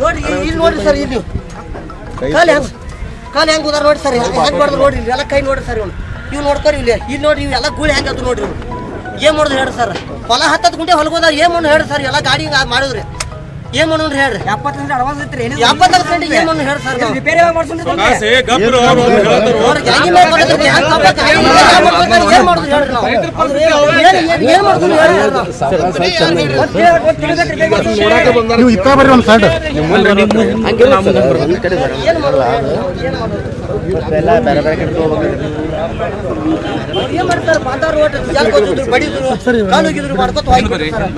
ನೋಡ್ರಿ ಇಲ್ಲಿ ನೋಡ್ರಿ ಸರ್, ಇಲ್ಲಿ. ಕಾಲು ಹೆಂಗ್ ಕಾಲು ಹೆಂಗ್ ಉದಾರ ನೋಡಿ ಸರ್, ಹೆಂಗ್ ಮಾಡಿದ್ರು ನೋಡ್ರಿ ಎಲ್ಲ ಕೈ ನೋಡ್ರಿ ಸರ್ ಇವ್ನು. ಇವ್ ನೋಡ್ಕೊರಿ ಇಲ್ಲಿ. ಇಲ್ಲಿ ನೋಡ್ರಿ ಇವೆಲ್ಲ ಗೂಳಿ ಹೆಂಗ್ ಅದು ನೋಡ್ರಿ ಏನು ಏನ್ ಮಾಡೋದು ಹೇಳ್ರಿ ಸರ್. ಹೊಲ ಹತ್ತತ್ತು ಗುಂಟೆ ಹೊಲಗೋದ ಏನ್ ಮಾಡೋದು ಹೇಳ್ರಿ ಸರ್, ಎಲ್ಲ ಗಾಡಿ ಮಾಡಿದ್ರಿ. ಏನ್ ಮಾಡೋಣ್ರಿ ಹೇಳ್ರಿ? ಎಪ್ಪತ್ತರಿಂದ ಅಡ್ವಾನ್ಸ್ ಐತ್ರಿ ಗಂಟೆ ಏನ್ ಮಾಡೋಣ ಹೇಳ್ರಿ ಸರ್? ನಾವು ರಿಪೇರಿ ಕಾಸೆ ಗಬ್ರು ಅವ್ರು ಹೇಳ್ತಾರು. ಅವ್ರಿಗೆ? ಹೆಂಗ್? ಏನ್ ಮಾಡೋದು ಹೇಳ್ರಿ ನಾವು ಇತ್ತ ಬರ್ರಿ ಒಂದು ಸೈಡ್.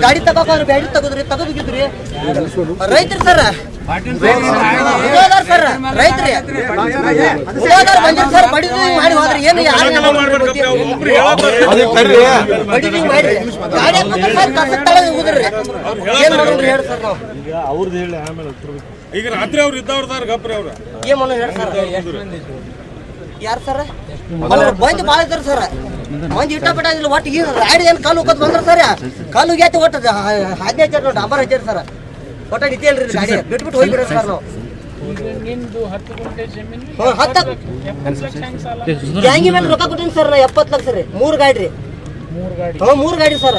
ಗಾಡಿ ತಗೋಕಾದ್ರೆ ಬ್ಯಾಡಿ ತಗೋದ್ರಿ ತಗೋದಿದ್ರಿ ರೈತರು ಸರ್ ಗಪ್ರಿ ಈಗ ರಾತ್ರಿ ಅವ್ರು ಇದ್ದವ್ರದಾರ ಗಬ್ರಿ ಅವ್ರ. ಏನ್ ಮಾಡೋಣ ಹೇಳಿ ಸರ್? ಯಾರು ಸರ್? ಬಂದು ಭಾಳ ಇದ್ದಾರೆ ಸರ್. ಮಂದಿ ಇಟ್ಟ ಬಿಟ್ಟ ಇಲ್ಲ ಒಟ್ಟು ಈ ರಾಡಿ ಏನು ಕಾಲು ಹೋಗೋದು ಬಂದ್ರ ಸರ್? ಕಾಲು ಹೋಗ್ಯಾತಿ ಒಟ್ಟು ಹದಿನೈದು ಡಂಬರ್ ಹಚ್ಚಾರ ಸರ್. ಒಟ್ಟ ನಿಂತಿಯಲ್ರಿ ಗಾಡಿ. ಬಿಟ್ಬಿಟ್ಟು ಬಿಡೋದು ಸರ್ ನಾವು ಗ್ಯಾಂಗಿ ಮೇಲೆ ರೊಕ್ಕ ಕೊಟ್ಟಿನಿ ಸರ್ ನಾ ಎಪ್ಪತ್ತು ಲಕ್ಷ ರೀ. ಮೂರು ಗಾಡಿ ರೀ. ಹ್ಞೂ ಮೂರು ಗಾಡಿ ಸರ್.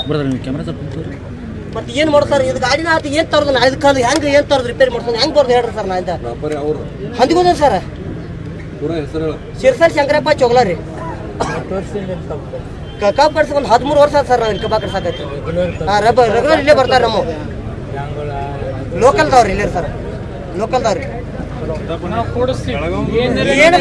ಮತ್ತೆ ಏನ್ ಮಾಡೋದು ಸರ್? ಇದು ಗಾಡಿನ ಆತ ಏನ್ ತರದು? ನಾ ಇದು ಕಾಲು ಹೆಂಗ್ ಏನ್ ತರದು ರಿಪೇರಿ ಮಾಡ್ಸೋದು? ಹೆಂಗ್ ಬರ್ದು ಹೇಳ್ರಿ ಸರ್ ನಾ ಇಂದ ಹಂದಿಗೋದ ಸರ್. ಶಿರ್ಸರ್ ಶಂಕರಪ್ಪ ಚೊಗ್ಲ ರೀ. ಕಡ್ಸಕ್ ಒಂದು ಹದಿಮೂರು ವರ್ಷ ಆಯ್ತು ಸರ್ ನಾವು ಇಲ್ಲಿ ಕಬಾಬ್ ಹಾಂ ರೆಗ್ಯುಲರ್ ಇಲ್ಲೇ ಬರ್ತಾರೆ ನಮ್ಮ. ಲೋಕಲ್ದವ್ರು ಇಲ್ಲಿ ಸರ್ ಲೋಕಲ್ದವ್ರಿ ಏನು